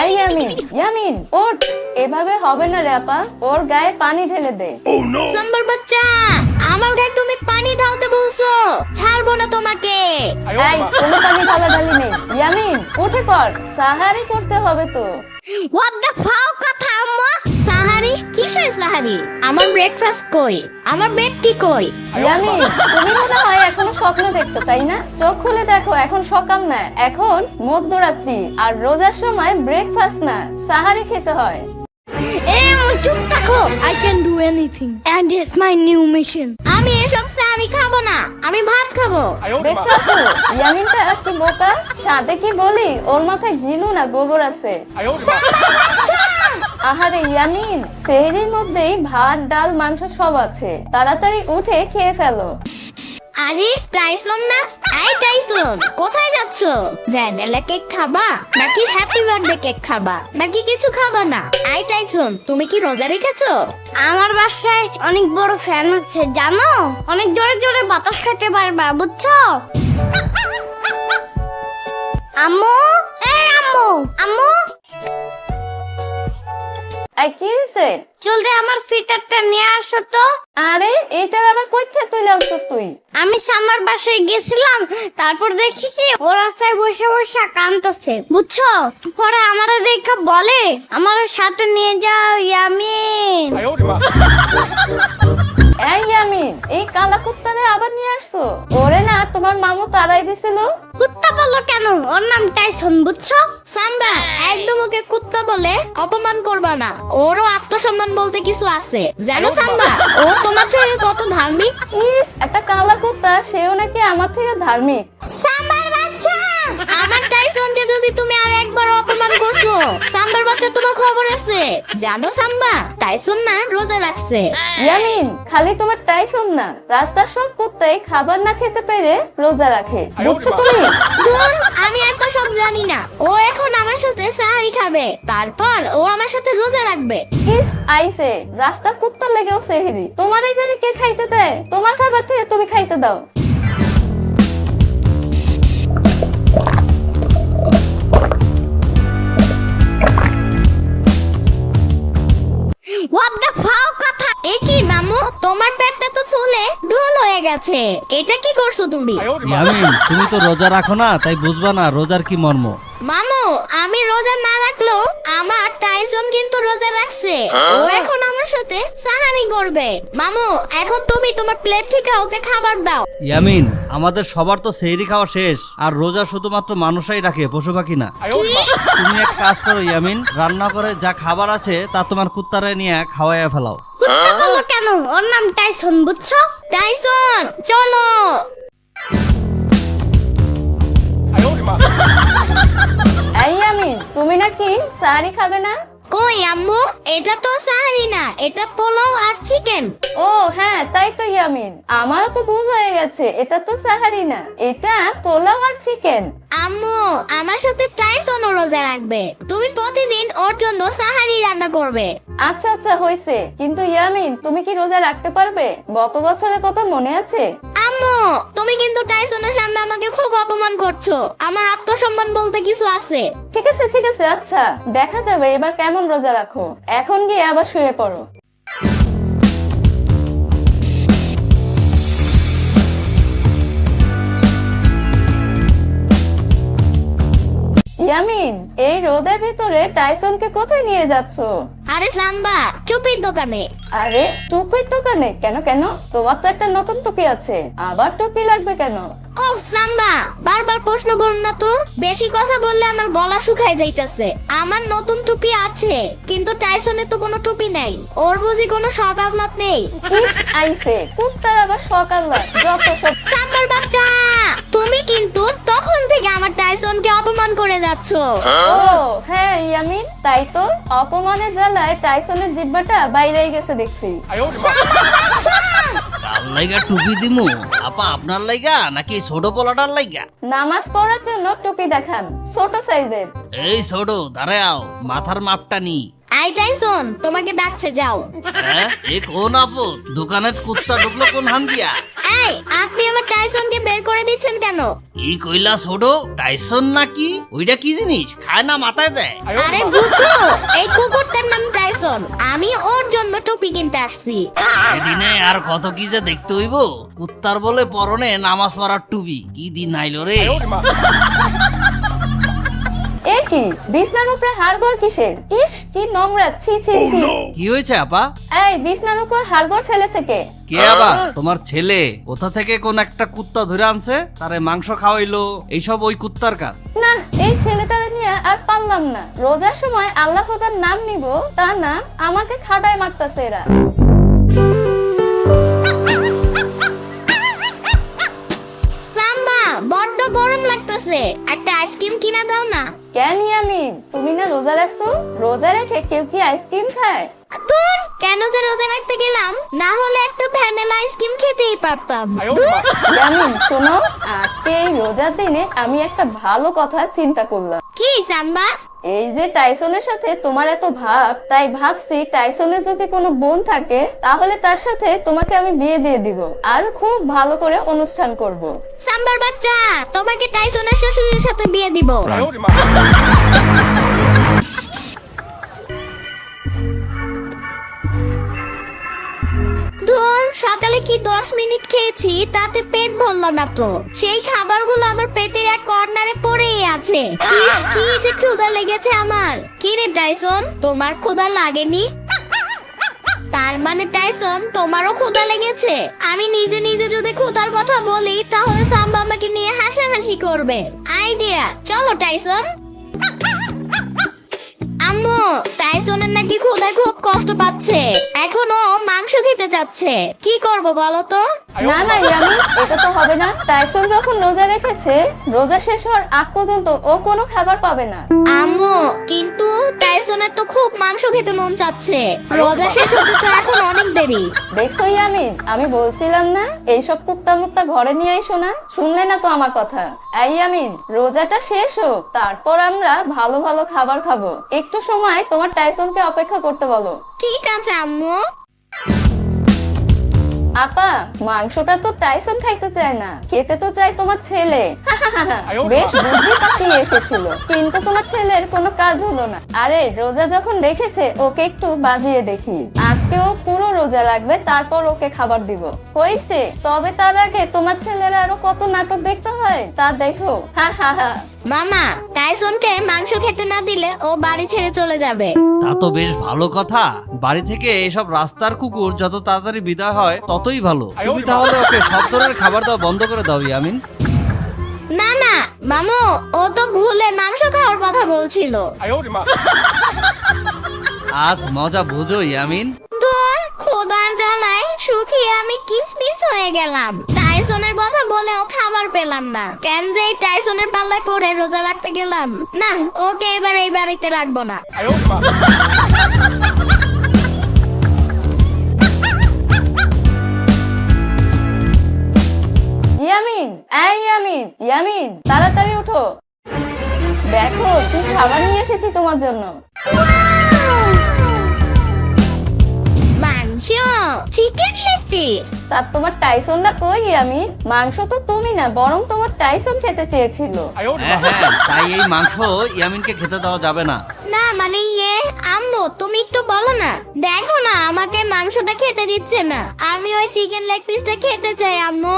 এই ইয়ামিন ইয়ামিন ওঠ। এভাবে হবে না রে আপা। ওর গায়ে পানি ঢেলে দে। সাম্বার বাচ্চা আমার গায়ে তুমি পানি ঢালতে বলছো। ছাড়বো না তোমাকে। এই কোনো পানি ঢালা ঢালি নেই। ইয়ামিন উঠে পড়। সাহারি করতে হবে তো। হোয়াট দ্য ফাও কথা আম্মা? সাহারি আমার ব্রেকফাস্ট কই? আমার বেড কি কই? ইয়ামিন তুমি মনে হয় এখনও স্বপ্ন দেখছ তাই না? চোখ খুলে দেখো এখন সকাল না এখন মধ্যরাত্রি আর রোজার সময় ব্রেকফাস্ট না সাহারি খেতে হয়। এ আম্মু চুপ থাকো। I can do anything. And it's my new mission. আমি এসব চা আমি খাব না আমি ভাত খাব। দেখছ ইয়ামিনটা কি বোকা? সাথে কি বলি? ওর মাথায় গিলু না গোবর আছে। আহারে ইয়ামিন সেহরির মধ্যেই ভাত ডাল মাংস সব আছে। তাড়াতাড়ি উঠে খেয়ে ফেলো। আরে টাইসন না? এই টাইসন কোথায় যাচ্ছ? ভ্যানিলা কেক খাবা নাকি হ্যাপি বার্থডে কেক খাবা নাকি কিছু খাবা না? আই টাইসন তুমি কি রোজা রেখেছো? আমার বাসায় অনেক বড় ফ্যান আছে জানো? অনেক জোরে জোরে বাতাস খেতে পারবা বুঝছ? আম্মু? এই আম্মু আম্মু এই কি হয়েছে? আমার ফিটারটা নিয়ে আসো তো। আরে এটার আবার কোথায় তুই লাগছিস তুই? আমি সামার বাসায় গেছিলাম তারপর দেখি কি ও রাস্তায় বসে বসে কান্দছে বুঝছ? পরে আমার দেখা বলে আমার সাথে নিয়ে যাও ইয়ামিন। এই ইয়ামিন এই কালা কুত্তারে আবার নিয়ে আসছো? ওরে না তোমার মামু তাড়াই দিছিল। কুত্তা বলো কেন? ওর নাম টাইসন বুঝছ? সাম্বা একদম ওকে কুত্তা বলে অপমান করবা না। ওরও আত্মসম্মান বলতে কিছু আছে। জানো সাম্বা ও তোমার থেকে কত ধার্মিক? ইস একটা কালা কুত্তা সেও নাকি আমার থেকে ধার্মিক। সাম্বার বাচ্চা! আমার টাইসনকে যদি তুমি আর একবার অপমান করছ? সাম্বার বাচ্চা তোমার খবর আছে। জানো সাম্বা টাইসন না রোজা রাখছে। ইয়ামিন খালি তোমার টাইসন না রাস্তার সব কুত্তাই খাবার না খেতে পেরে রোজা রাখে। বুঝছ তুমি? আমি এত সব জানি না। ও এখন আমার সাথে সাহারি খাবে। তারপর ও আমার সাথে রোজা রাখবে। ইস আইসে রাস্তার কুত্তার লেগেও সেহেরি। তোমার এই জানি কে খাইতে দেয়? তোমার খাবার থেকে তুমি খাইতে দাও। হয়ে গেছে এটা কি করছ তুমি? ইয়ামিন তুমি তো রোজা রাখো না তাই বুঝবা না রোজার কি মর্ম। মামু আমি রোজা না রাখলেও আমার টাইসন কিন্তু রোজা রাখছে। ও এখন আমার সাথে সাহারি করবে। মামু এখন তুমি তোমার প্লেট থেকে ওকে খাবার দাও। ইয়ামিন আমাদের সবার তো সেহরি খাওয়া শেষ আর রোজা শুধুমাত্র মানুষরাই রাখে পশু পাখি না তুমি এক কাজ করো ইয়ামিন রান্না করে যা খাবার আছে তা তোমার কুত্তারে নিয়ে খাওয়াইয়া ফেলাও। কুত্তা বলো কেন? ওর নাম টাইসন বুঝছ? টাইসন চলো। এই ইয়ামিন তুমি নাকি সাহারি খাবে না? কই আম্মু? এটা তো সাহারি না এটা পোলাও আর চিকেন ও হ্যাঁ তাই তো ইয়ামিন। আমারও তো ভুল হয়ে গেছে এটা তো সাহারি না এটা পোলাও আর চিকেন আম্মু আমার সাথে টাইসনও রোজা রাখবে। তুমি প্রতিদিন ওর জন্য সাহারি রান্না করবে। আচ্ছা আচ্ছা হয়েছে কিন্তু ইয়ামিন তুমি কি রোজা রাখতে পারবে? গত বছরের কথা মনে আছে? তুমি কিন্তু টাইসনের সামনে আমাকে খুব অপমান করছ। আমার আত্মসম্মান বলতে কিছু আছে? ঠিক আছে ঠিক আছে আচ্ছা। দেখা যাবে, এবার কেমন রোজা রাখো? এখন গিয়ে আবার শুয়ে পড়ো। ইয়ামিন এই রোদের ভিতরে টাইসনকে কোথায় নিয়ে যাচ্ছ? আরে সাম্বা চুপির দোকানে। আরে টুপির দোকানে? কেন কেন? তোমার তো একটা নতুন টুপি আছে। আবার টুপি লাগবে কেন? ও সাম্বা বারবার প্রশ্ন করুন না তো। বেশি কথা বললে আমার গলা শুকায় যাইতেছে। আমার নতুন টুপি আছে কিন্তু টাইসনের তো কোনো টুপি নেই। ওর বুঝি কোনো শখ আহ্লাদ নেই। ইস কুত্তার আবার সকাল যত সব সাম্বার বাচ্চা তুমি কিন্তু করে যাচ্ছ? ও হ্যাঁ ইয়ামিন তাই তো। অপমানের জ্বালায় টাইসনের জিব্বাটা বাইরে গেছে দেখছি। কার লাইগা টুপি দিমু? আপা আপনার লাইগা নাকি ছোট পোলাটার লাইগা? নামাজ পড়ার জন্য টুপি দেখান ছোট সাইজের। এই ছোট দাঁড়াও মাথার মাপটা নি। আই টাইসন তোমাকে ডাকছে যাও। হ্যাঁ? এ কোন আপদ দোকানে কুত্তা ঢুকলো কোন হান দিয়া? এই আপনি আমার টাইসনকে বের করে দিচ্ছেন কেন? ই কইলা ছোট? টাইসন নাকি? ওইটা কি জিনিস? খায় না মাথায় দেয়? আরে বুঝছ? এই কুকুরটার নাম টাইসন। আমি ওর জন্য টুপি কিনতে আসছি। এদিনে আর কত কি যে দেখতে হইব? কুত্তার বলে পরনে নামাজ পড়ার টুপি। কি দিন আইলো রে? কি? বিছনার উপরে হাড়গোড় কিসের? ইস কি নোংরা ছি ছি ছি। কি হয়েছে আপা? এই বিছনার উপর হাড়গোড় ফেলেছে কে? কে আবার? তোমার ছেলে। কোথা থেকে কোন একটা কুত্তা ধরে আনছে? তারে মাংস খাওয়াইলো। এইসব ওই কুত্তার কাজ। না এই ছেলেটারে নিয়ে আর পারলাম না। রোজার সময় আল্লাহ খোদার নাম নিব তা না আমাকে খাটায় মারতাছে এরা। আইসক্রিম কিনা দাও না। কেন আমি তুমি না রোজা রাখছো? রোজা রেখে কেউ কি আইসক্রিম খায়? কেন যে রোজা রাখতে গেলাম? না হলে একটা ভ্যানিলা আইসক্রিম খেতেই পারতাম। শোনো আজকে এই রোজার দিনে আমি একটা ভালো কথা চিন্তা করলাম। কি সাম্বা? এই যে টাইসনের সাথে তোমার এত ভাব তাই ভাবছি টাইসনের যদি কোনো বোন থাকে তাহলে তার সাথে তোমাকে আমি বিয়ে দিয়ে দিব আর খুব ভালো করে অনুষ্ঠান করব। সাম্বার বাচ্চা তোমাকে টাইসনের শ্বশুরের সাথে বিয়ে দিব। ধর সকালে কি দশ মিনিট খেয়েছি তাতে পেট ভরল না তো। সেই খাবারগুলো আমার পেটের এক কর্নারে পড়েই আছে। কি যে ক্ষুধা লেগেছে আমার। কি রে টাইসন তোমার ক্ষুধা লাগেনি? তার মানে টাইসন তোমারও ক্ষুধা লেগেছে? আমি নিজে নিজে যদি ক্ষুধার কথা বলি, তাহলে সাম্বা আমাকে নিয়ে হাসাহাসি করবে। আইডিয়া, চলো টাইসন টাইসনের নাকি খুব কষ্ট পাচ্ছে। এখনও মাংস খেতে চাচ্ছে কি করব বলো তো? না না ইয়ামি এটা তো হবে না। টাইসন যখন রোজা রেখেছে রোজা শেষ হওয়ার আগ পর্যন্ত ও কোনো খাবার পাবে না। আম্মু কিন্তু টাইসনের তো খুব মাংস খেতে মন চাচ্ছে। রোজা শেষ হতে তো এখন অনেক দেরি। দেখছ ইয়ামিন আমি বলছিলাম না এইসব কুত্তা মুত্তা ঘরে নিয়ে আইসো না। শুনলে না তো আমার কথা। এই ইয়ামিন রোজাটা শেষ হোক তারপর আমরা ভালো ভালো খাবার খাব। একটু সময় তোমার টাইসনকে অপেক্ষা করতে বলো। ঠিক আছে আম্মু। আপা মাংসটা তো টাইসন খাইতে চায় না। খেতে তো চায় তোমার ছেলে। বেশ বুদ্ধি পাখি এসেছিল। কিন্তু তোমার ছেলের কোনো কাজ হলো না। আরে রোজা যখন রেখেছে ওকে একটু বাজিয়ে দেখি। আজকে ও পুরো রোজা রাখবে তারপর ওকে খাবার দিব। হয়েছে? তবে তার আগে তোমার ছেলের আরও কত নাটক দেখতে হয়? তা দেখো। হা হা হা। মামা টাইসনকে মাংস খেতে না দিলে ও বাড়ি ছেড়ে চলে যাবে। তা তো বেশ ভালো কথা। বাড়ি থেকে এসব রাস্তার কুকুর যত তাড়াতাড়ি বিদায় হয় ততই ভালো। তুমি তাহলে ওকে সব ধরনের খাবার দাও বন্ধ করে দাও ইয়ামিন। না না মামু ও তো ভুলে মাংস খাওয়ার কথা বলছিল। আজ মজা বুঝো ইয়ামিন। তোর খোদার জ্বালায় শুকিয়ে আমি কিসমিস হয়ে গেলাম। টাইসনের কথা বলেও খাবার পেলাম না। কেন যে টাইসনের পাল্লায় পরে রোজা রাখতে গেলাম? না ওকে এবার এই বাড়িতে রাখব না। ইয়ামিন এই ইয়ামিন ইয়ামিন তাড়াতাড়ি উঠো। দেখো কি খাবার নিয়ে এসেছি তোমার জন্য। চিকেন লেগ পিস তার তোমার টাইসনটা কই আমি? মাংস তো তুমি না বরং তোমার টাইসন খেতে চেয়েছিল। হ্যাঁ হ্যাঁ তাই এই মাংস ইয়ামিনকে খেতে দেওয়া যাবে না। না মানে ইয়ে আম্মু তুমি একটু বলো না। দেখো না আমাকে মাংসটা খেতে দিচ্ছে না। আমি ওই চিকেন লেগ পিসটা খেতে চাই আম্মু।